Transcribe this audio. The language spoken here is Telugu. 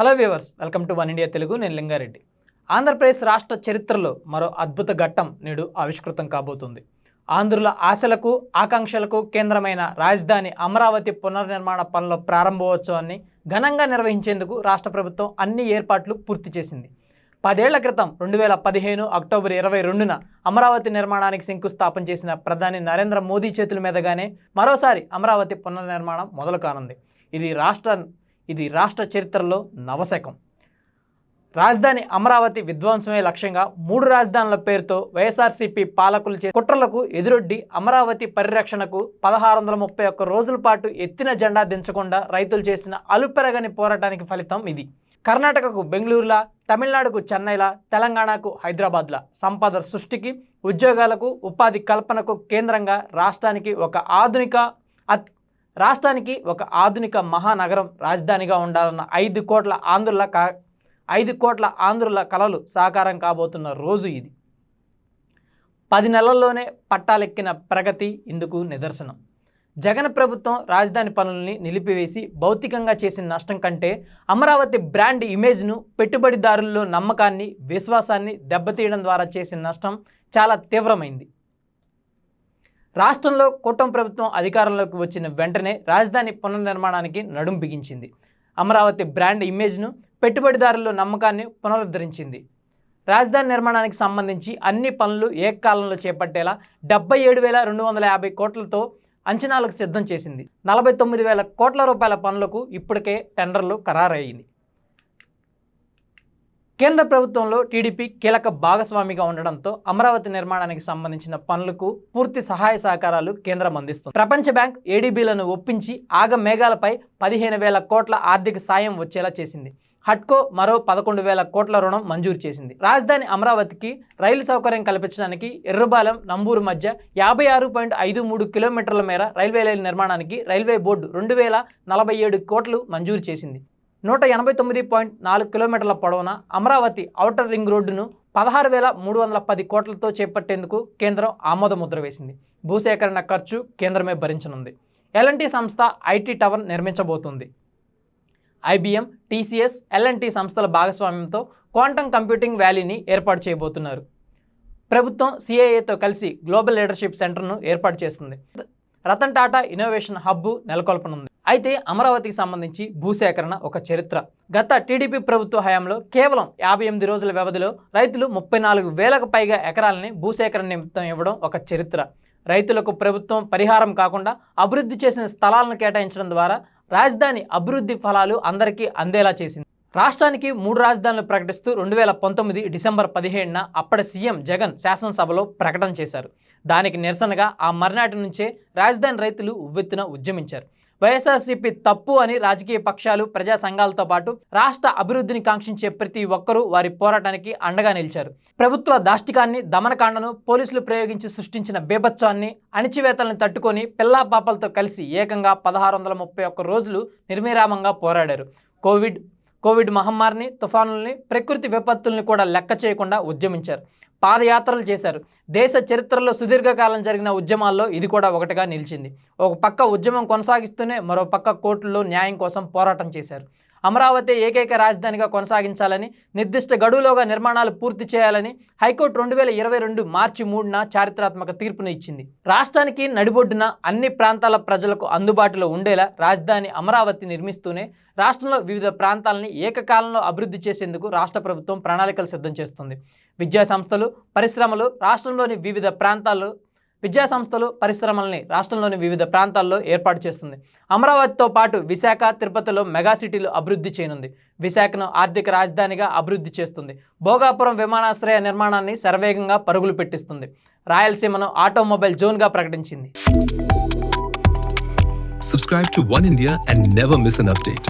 Hello viewers welcome to One India Telugu నేను లింగారెడ్డి. ఆంధ్రప్రదేశ్ రాష్ట్ర చరిత్రలో మరో అద్భుత ఘట్టం నేడు ఆవిష్కృతం కాబోతుంది. ఆంధ్రుల ఆశలకు ఆకాంక్షలకు కేంద్రమైన రాజధాని అమరావతి పునర్నిర్మాణ పనుల ప్రారంభోత్సవాన్ని ఘనంగా నిర్వహించేందుకు రాష్ట్ర ప్రభుత్వం అన్ని ఏర్పాట్లు పూర్తి చేసింది. పదేళ్ళ క్రితం రెండు వేల పదిహేను అక్టోబర్ ఇరవై రెండున అమరావతి నిర్మాణానికి శంకుస్థాపన చేసిన ప్రధాని నరేంద్ర మోదీ చేతుల మీదుగానే మరోసారి అమరావతి పునర్నిర్మాణం మొదలు కానుంది ఇది రాష్ట్ర ఇది రాష్ట్ర చరిత్రలో నవశకం. రాజధాని అమరావతి విధ్వంసమే లక్ష్యంగా మూడు రాజధానుల పేరుతో వైఎస్ఆర్సీపీ పాలకులు చే కుట్రలకు ఎదురొడ్డి అమరావతి పరిరక్షణకు పదహారు వందల ముప్పై ఒక్క రోజుల పాటు ఎత్తిన జెండా దించకుండా రైతులు చేసిన అలుపెరగని పోరాటానికి ఫలితం ఇది. కర్ణాటకకు బెంగళూరులా తమిళనాడుకు చెన్నైలా తెలంగాణకు హైదరాబాద్లా సంపద సృష్టికి ఉద్యోగాలకు ఉపాధి కల్పనకు కేంద్రంగా రాష్ట్రానికి ఒక ఆధునిక అత్ రాష్ట్రానికి ఒక ఆధునిక మహానగరం రాజధానిగా ఉండాలన్న ఐదు కోట్ల ఆంధ్రుల కా ఐదు కోట్ల ఆంధ్రుల కళలు సాకారం కాబోతున్న రోజు ఇది. పది నెలల్లోనే పట్టాలెక్కిన ప్రగతి ఇందుకు నిదర్శనం. జగన్ ప్రభుత్వం రాజధాని పనుల్ని నిలిపివేసి భౌతికంగా చేసిన నష్టం కంటే అమరావతి బ్రాండ్ ఇమేజ్ను పెట్టుబడిదారుల్లో నమ్మకాన్ని విశ్వాసాన్ని దెబ్బతీయడం ద్వారా చేసిన నష్టం చాలా తీవ్రమైంది. రాష్ట్రంలో కూటమి ప్రభుత్వం అధికారంలోకి వచ్చిన వెంటనే రాజధాని పునర్నిర్మాణానికి నడుం బిగించింది. అమరావతి బ్రాండ్ ఇమేజ్ను పెట్టుబడిదారుల్లో నమ్మకాన్ని పునరుద్ధరించింది. రాజధాని నిర్మాణానికి సంబంధించి అన్ని పనులు ఏకకాలంలో చేపట్టేలా డెబ్బై ఏడు వేల రెండు వందల యాభై కోట్లతో అంచనాలకు సిద్ధం చేసింది. నలభై తొమ్మిది వేల కోట్ల రూపాయల పనులకు ఇప్పటికే టెండర్లు ఖరారయ్యింది. కేంద్ర ప్రభుత్వంలో టీడీపీ కీలక భాగస్వామిగా ఉండడంతో అమరావతి నిర్మాణానికి సంబంధించిన పనులకు పూర్తి సహాయ సహకారాలు కేంద్రం అందిస్తుంది. ప్రపంచ బ్యాంక్ ఏడీబీలను ఒప్పించి ఆగ మేఘాలపై పదిహేను వేల కోట్ల ఆర్థిక సాయం వచ్చేలా చేసింది. హట్కో మరో పదకొండు వేల కోట్ల రుణం మంజూరు చేసింది. రాజధాని అమరావతికి రైలు సౌకర్యం కల్పించడానికి ఎర్రబాలెం నంబూరు మధ్య యాభై ఆరు పాయింట్ ఐదు మూడు కిలోమీటర్ల మేర రైల్వే లైన్ నిర్మాణానికి రైల్వే బోర్డు రెండు వేల నలభై ఏడు కోట్లు మంజూరు చేసింది. నూట ఎనభై తొమ్మిది పాయింట్ నాలుగు కిలోమీటర్ల పొడవున అమరావతి ఔటర్ రింగ్ రోడ్డును పదహారు వేల మూడు వందల పది కోట్లతో చేపట్టేందుకు కేంద్రం ఆమోద ముద్ర వేసింది. భూసేకరణ ఖర్చు కేంద్రమే భరించనుంది. ఎల్ఎన్టీ సంస్థ ఐటీ టవర్ నిర్మించబోతుంది. ఐబీఎం టీసీఎస్ ఎల్ఎన్టీ సంస్థల భాగస్వామ్యంతో క్వాంటమ్ కంప్యూటింగ్ వ్యాలీని ఏర్పాటు చేయబోతున్నారు. ప్రభుత్వం సిఐఏతో కలిసి గ్లోబల్ లీడర్షిప్ సెంటర్ను ఏర్పాటు చేస్తుంది. రతన్ టాటా ఇన్నోవేషన్ హబ్ నెలకొల్పనుంది. అయితే అమరావతికి సంబంధించి భూసేకరణ ఒక చరిత్ర. గత టీడీపీ ప్రభుత్వ హయాంలో కేవలం యాభై ఎనిమిది రోజుల వ్యవధిలో రైతులు ముప్పై నాలుగు వేలకు పైగా ఎకరాలని భూసేకరణ నిమిత్తం ఇవ్వడం ఒక చరిత్ర. రైతులకు ప్రభుత్వం పరిహారం కాకుండా అభివృద్ధి చేసిన స్థలాలను కేటాయించడం ద్వారా రాజధాని అభివృద్ధి ఫలాలు అందరికీ అందేలా చేసింది. రాష్ట్రానికి మూడు రాజధానులు ప్రకటిస్తూ రెండు వేల పంతొమ్మిది డిసెంబర్ పదిహేడున అప్పటి సీఎం జగన్ శాసనసభలో ప్రకటన చేశారు. దానికి నిరసనగా ఆ మర్నాటి నుంచే రాజధాని రైతులు ఉవ్వెత్తున ఉద్యమించారు. వైఎస్ఆర్సీపీ తప్పు అని రాజకీయ పక్షాలు ప్రజా సంఘాలతో పాటు రాష్ట్ర అభివృద్ధిని కాంక్షించే ప్రతి ఒక్కరూ వారి పోరాటానికి అండగా నిలిచారు. ప్రభుత్వ దాష్టికాన్ని దమనకాండను పోలీసులు ప్రయోగించి సృష్టించిన బేభత్సాన్ని అణిచివేతలను తట్టుకొని పిల్లా పాపలతో కలిసి ఏకంగా పదహారు వందల ముప్పై ఒక్క రోజులు నిర్విరామంగా పోరాడారు. కోవిడ్ కోవిడ్ మహమ్మారిని తుఫానుల్ని ప్రకృతి విపత్తుల్ని కూడా లెక్క చేయకుండా ఉద్యమించారు. పాదయాత్రలు చేశారు. దేశ చరిత్రలో సుదీర్ఘకాలం జరిగిన ఉద్యమాల్లో ఇది కూడా ఒకటిగా నిలిచింది. ఒక పక్క ఉద్యమం కొనసాగిస్తూనే మరో పక్క కోర్టుల్లో న్యాయం కోసం పోరాటం చేశారు. అమరావతి ఏకైక రాజధానిగా కొనసాగించాలని నిర్దిష్ట గడువులోగా నిర్మాణాలు పూర్తి చేయాలని హైకోర్టు రెండు వేల ఇరవై రెండు మార్చి మూడున చారిత్రాత్మక తీర్పును ఇచ్చింది. రాష్ట్రానికి నడిబొడ్డున అన్ని ప్రాంతాల ప్రజలకు అందుబాటులో ఉండేలా రాజధాని అమరావతి నిర్మిస్తూనే రాష్ట్రంలో వివిధ ప్రాంతాలని ఏకకాలంలో అభివృద్ధి చేసేందుకు రాష్ట్ర ప్రభుత్వం ప్రణాళికలు సిద్ధం చేస్తుంది. విద్యా సంస్థలు పరిశ్రమలు రాష్ట్రంలోని వివిధ ప్రాంతాల్లో విద్యా సంస్థలు పరిశ్రమల్ని రాష్ట్రంలోని వివిధ ప్రాంతాల్లో ఏర్పాటు చేస్తుంది. అమరావతితో పాటు విశాఖ తిరుపతిలో మెగా సిటీలు అభివృద్ధి చేయనుంది. విశాఖను ఆర్థిక రాజధానిగా అభివృద్ధి చేస్తుంది. భోగాపురం విమానాశ్రయ నిర్మాణాన్ని శరవేగంగా పరుగులు పెట్టిస్తుంది. రాయలసీమను ఆటోమొబైల్ జోన్గా ప్రకటించింది. Subscribe to One India and never miss an update.